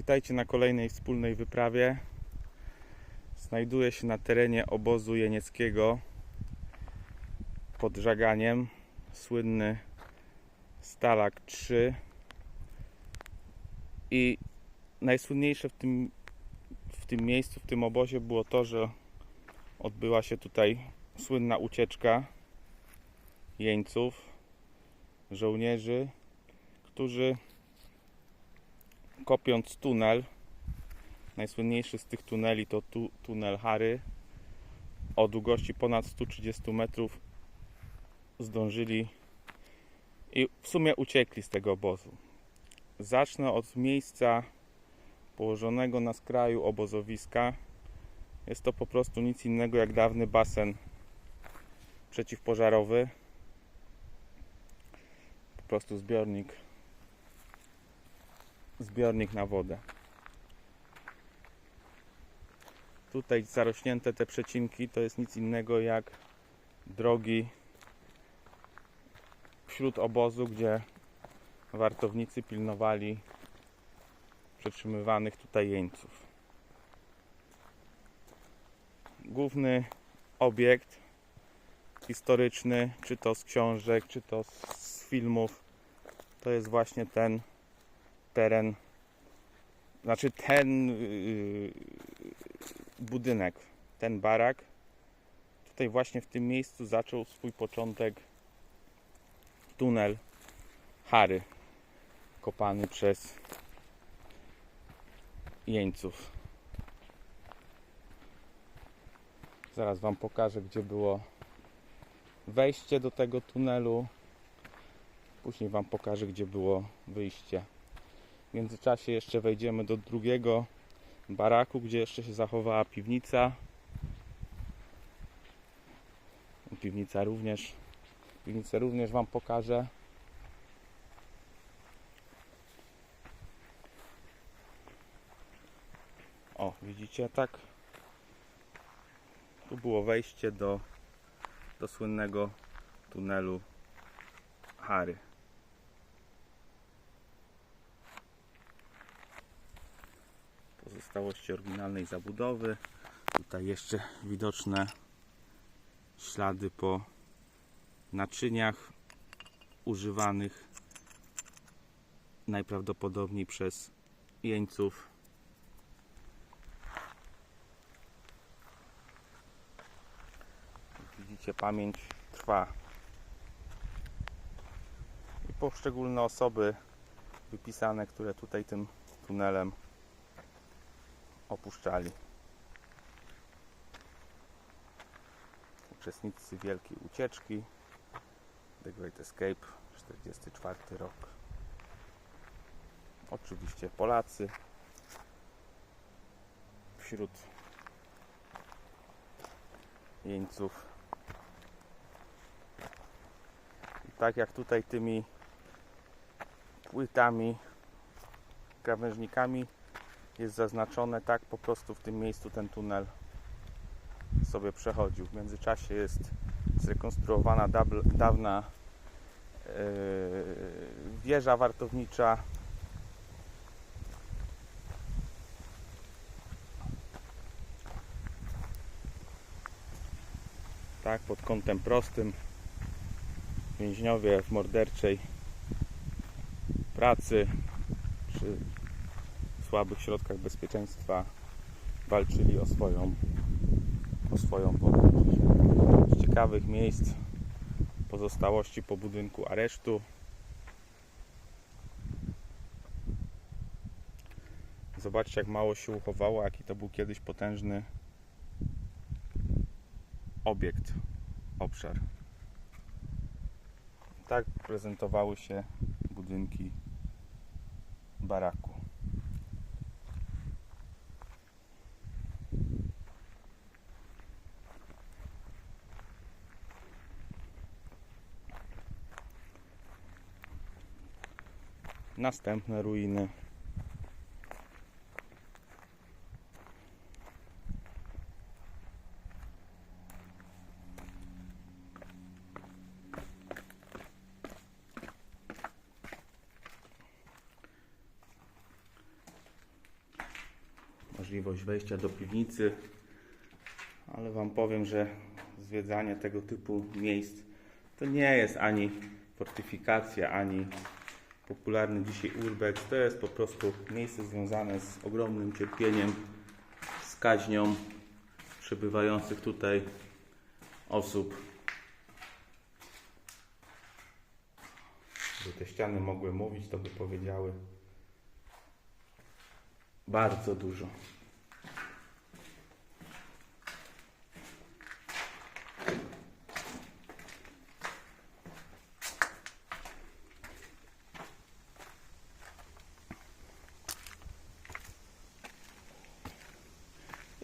Witajcie na kolejnej wspólnej wyprawie. Znajduję się na terenie obozu jenieckiego pod Żaganiem. Słynny Stalak 3. I najsłynniejsze w tym, w tym miejscu, w tym obozie było to, że odbyła się tutaj słynna ucieczka jeńców, żołnierzy, którzy kopiąc tunel, najsłynniejszy z tych tuneli to tu, tunel Harry, o długości ponad 130 metrów zdążyli i w sumie uciekli z tego obozu. Zacznę od miejsca położonego na skraju obozowiska. Jest to po prostu nic innego jak dawny basen przeciwpożarowy. Po prostu zbiornik zbiornik na wodę. Tutaj zarośnięte te przecinki to jest nic innego jak drogi wśród obozu, gdzie wartownicy pilnowali przetrzymywanych tutaj jeńców. Główny obiekt historyczny, czy to z książek, czy to z filmów, to jest właśnie ten teren, znaczy ten yy, budynek, ten barak. Tutaj właśnie w tym miejscu zaczął swój początek tunel Harry, kopany przez jeńców. Zaraz Wam pokażę, gdzie było wejście do tego tunelu. Później Wam pokażę, gdzie było wyjście. W międzyczasie jeszcze wejdziemy do drugiego baraku, gdzie jeszcze się zachowała piwnica. Piwnica również. Piwnicę również Wam pokażę. O, widzicie tak? Tu było wejście do, do słynnego tunelu Harry. Pozostałości oryginalnej zabudowy. Tutaj jeszcze widoczne ślady po naczyniach używanych najprawdopodobniej przez jeńców. Jak Widzicie, pamięć trwa. I poszczególne osoby wypisane, które tutaj tym tunelem opuszczali. Uczestnicy Wielkiej Ucieczki The Great Escape 44 rok. Oczywiście Polacy wśród jeńców. I tak jak tutaj tymi płytami, krawężnikami jest zaznaczone tak po prostu w tym miejscu ten tunel sobie przechodził. W międzyczasie jest zrekonstruowana dawna yy, wieża wartownicza. Tak, pod kątem prostym więźniowie w morderczej pracy przy słabych środkach bezpieczeństwa walczyli o swoją, o swoją wolność. Z ciekawych miejsc pozostałości po budynku aresztu. Zobaczcie jak mało się uchowało, jaki to był kiedyś potężny obiekt, obszar. Tak prezentowały się budynki baraku. Następne ruiny. możliwość wejścia do piwnicy, ale Wam powiem, że zwiedzanie tego typu miejsc to nie jest ani fortyfikacja, ani popularny dzisiaj urbex. To jest po prostu miejsce związane z ogromnym cierpieniem, z kaźnią przebywających tutaj osób. Gdyby te ściany mogły mówić, to by powiedziały bardzo dużo.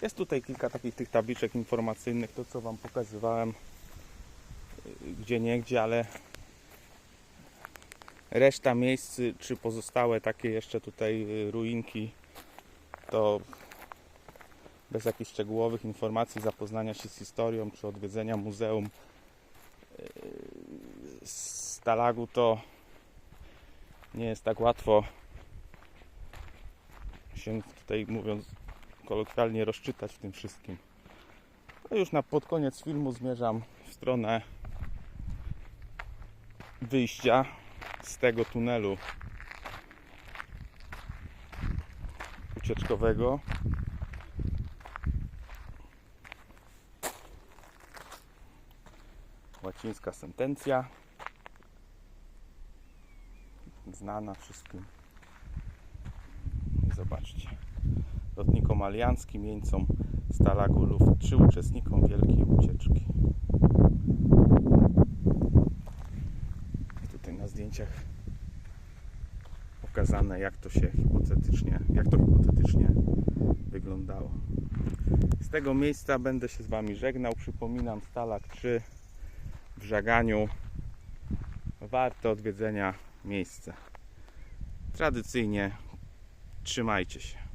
Jest tutaj kilka takich tych tabliczek informacyjnych, to co Wam pokazywałem y, gdzie niegdzie, ale reszta miejsc, czy pozostałe takie jeszcze tutaj y, ruinki, to bez jakichś szczegółowych informacji, zapoznania się z historią, czy odwiedzenia muzeum y, Stalagu, to nie jest tak łatwo się tutaj mówiąc kolokwialnie rozczytać w tym wszystkim. No już na pod koniec filmu zmierzam w stronę wyjścia z tego tunelu ucieczkowego. Łacińska sentencja. Znana wszystkim. Zobaczcie lotnikom alianckim, jeńcom Stalagu Luft 3 uczestnikom Wielkiej Ucieczki. Tutaj na zdjęciach pokazane jak to się hipotetycznie, jak to hipotetycznie wyglądało. Z tego miejsca będę się z Wami żegnał. Przypominam Stalag 3 w Żaganiu. Warte odwiedzenia miejsce. Tradycyjnie trzymajcie się.